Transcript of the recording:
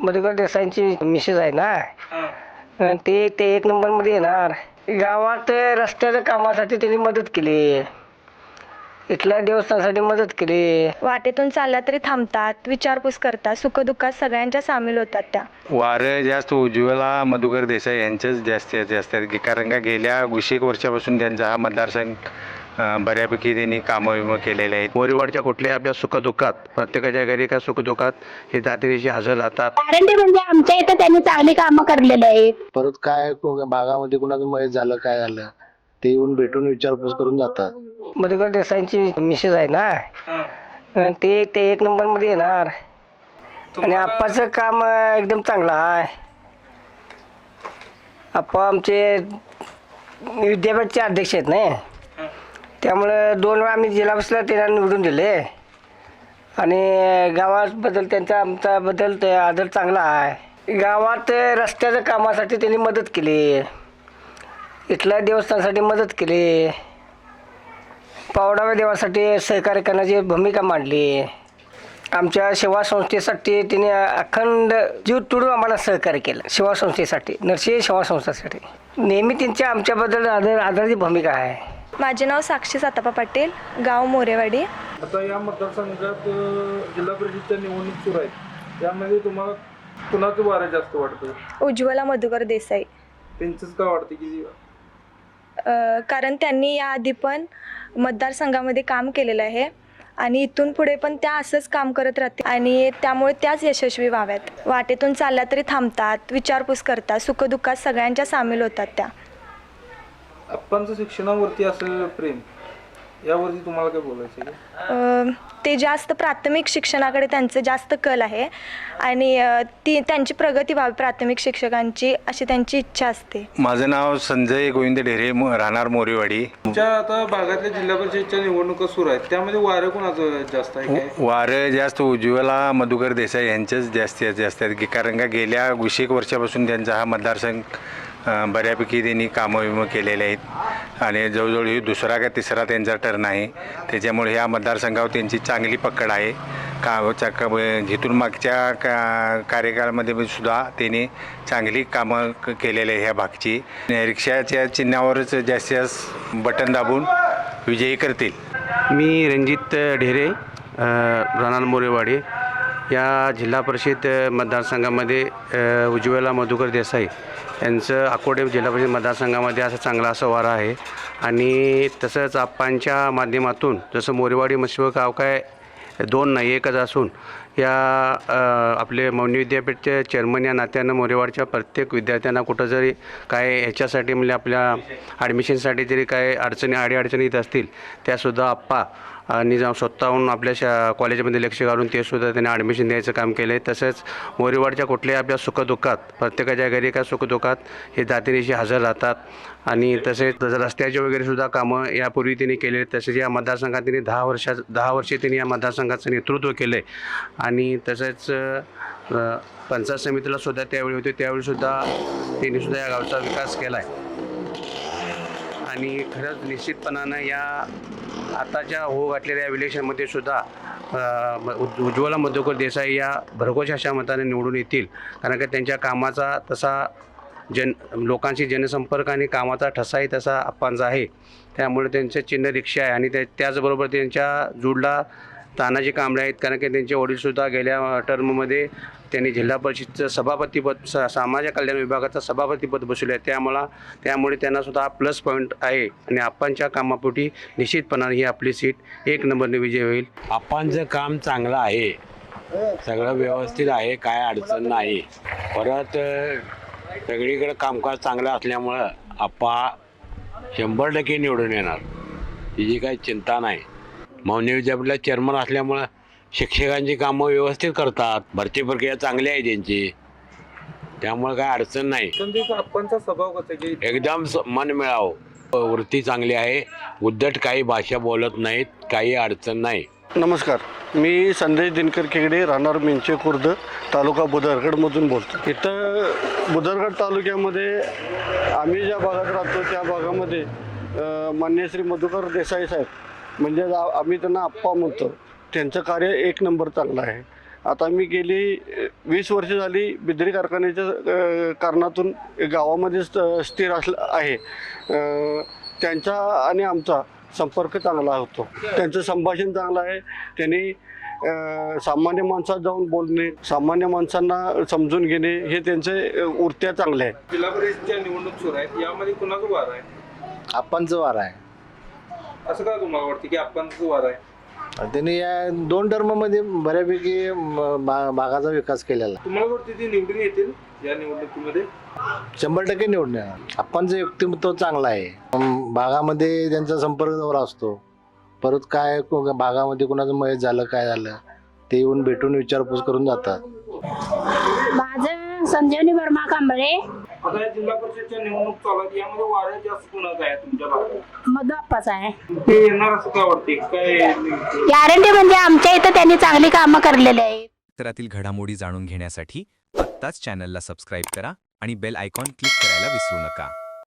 Madhukar देसाईंची Mrs आहे ना? अन ते ते एक नंबरमध्ये येणार. गावात रस्त्याच्या कामासाठी त्यांनी मदत केली. इथल्या देवस्थानासाठी मदत केली. वाटेतून चालल्या तरी थांबतात विचारपूस करतात सुखदुःखात सगळ्यांच्या सामील होतात त्या. वारं जास्त उज्ज्वला मधुकर देसाई यांचंच जास्तीत जास्त आहे की कारण का गेल्या वीसेक वर्षापासून त्यांचा हा मतदारसंघ बऱ्यापैकी त्यांनी कामं विमं केलेले आहेत. मोरीवाडच्या कुठल्याही आपल्या सुखदुःखात प्रत्येकाच्या घरी का सुखदुःखात हे तातडीशी हजर राहतात. म्हणजे आमच्या इथं त्यांनी चांगली कामं करलेली आहेत. परत काय को- भागामध्ये कुणाचं मयत झालं काय झालं ते येऊन भेटून विचारपूस करून जातात. मधुकर देसाईंची मिसेस आहे ना? अन ते ते एक नंबरमध्ये येणार. आणि आप्पाचं काम अं, एकदम चांगलं आहे. आप्पा आमचे विद्यापीठचे अध्यक्ष आहेत ना? त्यामुळं दोन वेळा आम्ही जिल्हा बसला त्यांना निवडून दिले. आणि गावाबद्दल त्यांचा आमच्याबद्दल ते आदर चांगला आहे. गावात रस्त्याच्या कामासाठी त्यांनी मदत केली. इथल्या देवस्थानासाठी मदत केली. पावडाव्या देवासाठी सहकार्य करण्याची भूमिका मांडली. आमच्या सेवा संस्थेसाठी तिने अखंड जीव तुडून आम्हाला सहकार्य केलं. सेवा संस्थेसाठी नरसिंह सेवा संस्थेसाठी नेहमी त्यांच्या आमच्याबद्दल आदर आदराची भूमिका आहे. माझे नाव साक्षी सातापा पाटील गाव मोरेवाडी. आता या मतदारसंघात जिल्हा परिषदच्या निवडणूक सुरू आहेत. यामध्ये तुम्हाला कुणाचं वारं जास्त वाटतं? उज्ज्वला मधुकर देसाई. त्यांचंच का वाटतं की अ, कारण त्यांनी याआधी पण मतदारसंघामध्ये काम केलेलं आहे आणि इथून पुढे पण त्या असंच काम करत राहतील. आणि त्यामुळे त्याच यशस्वी व्हाव्यात. वाटेतून चालल्या तरी थांबतात विचारपूस करतात सुखदुःखात सगळ्यांच्या सामील होतात त्या. आप्पांचं शिक्षणावरती असं प्रेम यावरती तुम्हाला काय बोलायचं आहे का? अ, ते जास्त प्राथमिक शिक्षणाकडे त्यांचं जास्त कल आहे. आणि अ, ती त्यांची प्रगती व्हावी प्राथमिक शिक्षकांची अशी त्यांची इच्छा असते. माझं नाव संजय गोविंद ढेरे मो- राहणार मोरीवाडी. तुमच्या आता भागातल्या जिल्हा परिषदच्या निवडणुका सुरू आहेत. त्यामध्ये वारं कुणाचं जास्त आहे काय? वारं जास्त उज्ज्वला मधुकर देसाई यांचंच जास्तीत जास्त आहे की कारण का गेल्या वीसेक वर्षापासून त्यांचा हा मतदारसंघ बऱ्यापैकी त्यांनी कामं विमं केलेले आहेत. आणि जवळजवळ ही दुसरा का तिसरा त्यांचा टर्न आहे. त्याच्यामुळे ह्या मतदारसंघावर त्यांची चांगली पकड आहे. का चक्क जिथून मागच्या का कार्यकाळामध्ये सुद्धा त्यांनी चांगली कामं क- केलेली आहे ह्या भागची. रिक्षाच्या चिन्हावरच जास्तीत जास्त बटन दाबून विजयी करतील. मी रणजित ढेरे अ, मोरेवाडे मोरेवाडी या जिल्हा परिषद मतदारसंघामध्ये उज्ज्वला मधुकर देसाई. यांचं अकोटे जिल्हा परिषद मतदारसंघामध्ये असं चांगला असं वारा आहे. आणि तसंच आप्पांच्या माध्यमातून जसं मोरेवाडी मत्स्य गाव काय दोन नाही एकच असून या आपले मौनी विद्यापीठचे चेअरमन या नात्यानं मोरेवाडच्या प्रत्येक विद्यार्थ्यांना कुठं जरी काय ह्याच्यासाठी म्हणजे आपल्या ॲडमिशनसाठी जरी काय अडचणी अडीअडचणी येत असतील त्यासुद्धा आप्पा आणि जाऊन स्वतःहून आपल्या शा कॉलेजमध्ये लक्ष घालून ते सुद्धा त्यांनी ॲडमिशन द्यायचं काम केलं आहे तसंच मोरीवाडच्या कुठल्याही आपल्या सुखदुःखात प्रत्येकाच्या घरी काय सुखदुःखात हे दातिनीशी हजर राहतात. आणि तसेच तसं रस्त्याचे वगैरे सुद्धा कामं यापूर्वी त्यांनी केले. तसेच या मतदारसंघात त्यांनी दहा वर्षा दहा वर्षे त्यांनी या मतदारसंघाचं नेतृत्व केलं आहे आणि तसेच पंचायत समितीला सुद्धा त्यावेळी होते. त्यावेळी सुद्धा त्यांनी सुद्धा या गावचा विकास केला आहे आणि खरंच निश्चितपणानं या आताच्या हो घातलेल्या इलेक्शनमध्ये सुद्धा उज्ज्वला मधुकर देसाई या भरघोस अशा मताने निवडून येतील. कारण का त्यांच्या कामाचा तसा जन लोकांशी जनसंपर्क आणि कामाचा ठसाही तसा आप्पांचा आहे. त्यामुळे त्यांचं चिन्ह रिक्षा आहे आणि त्या त्याचबरोबर त्यांच्या जुडला तानाजी कांबळे आहेत. कारण की त्यांचे वडीलसुद्धा गेल्या टर्ममध्ये त्यांनी जिल्हा परिषदचं सभापतीपद स समाज कल्याण विभागाचं सभापतीपद बसवले आहे. त्यामुळं त्यामुळे त्यांनासुद्धा हा प्लस पॉईंट आहे. आणि आप्पांच्या कामापोटी निश्चितपणाने ही आपली सीट एक नंबरने विजय होईल. आप्पांचं काम चांगलं आहे. सगळं व्यवस्थित आहे. काय अडचण नाही. परत अ, सगळीकडे कामकाज चांगलं असल्यामुळं आप्पा शंभर टक्के निवडून येणार. तिची काही चिंता नाही. मौनी विद्यापीठला चेअरमन असल्यामुळं शिक्षकांची कामं व्यवस्थित करतात. भरती प्रक्रिया चांगली आहे त्यांची. त्यामुळे काय अडचण नाही. स्वभाव कसा की एकदम स- मन मिळावं वृत्ती चांगली आहे. उद्धट काही भाषा बोलत नाहीत. काही अडचण नाही. नमस्कार. मी संदेश दिनकर खेगडे राहणार मेंचे खुर्द तालुका बुदरगडमधून बोलतो. इथं बुदरगड तालुक्यामध्ये आम्ही ज्या भागात राहतो त्या भागामध्ये अ, मान्य श्री मधुकर देसाई साहेब म्हणजे आम्ही त्यांना आप्पा म्हणतो. त्यांचं कार्य एक नंबर चांगलं आहे. आता मी गेली वीस वर्ष झाली बिद्री कारखान्याच्या कारणातून गावामध्ये स्थिर असलं आहे. त्यांचा आणि आमचा संपर्क चांगला होतो. त्यांचं संभाषण चांगलं आहे. त्यांनी सामान्य माणसात जाऊन बोलणे सामान्य माणसांना समजून घेणे हे त्यांचे वृत्त्या चांगल्या आहेत जिल्हा परिषदच्या निवडणूक सुरू आहेत. यामध्ये कुणाचं वार आहे? आप्पांचं वार आहे. असं का तुम्हाला वाटतं की आपणचं वार आहे? त्यांनी या दोन टर्ममध्ये बऱ्यापैकी म, भा- भागाचा विकास केलेला. तुम्हाला वाटतं ते निवडून येतील या निवडणुकीमध्ये? शंभर टक्के निवडून येणार. आप्पांचं व्यक्तिमत्व चांगलं आहे. अम, भागामध्ये त्यांचा संपर्क जवळ असतो. परत काय को- भागामध्ये कोणाचं मयत झालं काय झालं ते येऊन भेटून विचारपूस करून जातात. माझं संजीवनी वर्मा कांबळे. आता या जिल्हा परिषदच्या निवडणूक चालू आहेत. यामध्ये वाऱ्या जास्त कुणाचं आहे तुमच्या भागात? मधू आप्पाचा आहे. ते येणार असं काय वाटते काय गॅरंटी म्हणजे आमच्या इथं त्यांनी चांगली कामं करलेली आहेत. क्षेत्रातील घडामोडी जाणून घेण्यासाठी आत्ताच चॅनलला सबस्क्राईब करा आणि बेल आयकॉन क्लिक करायला विसरू नका.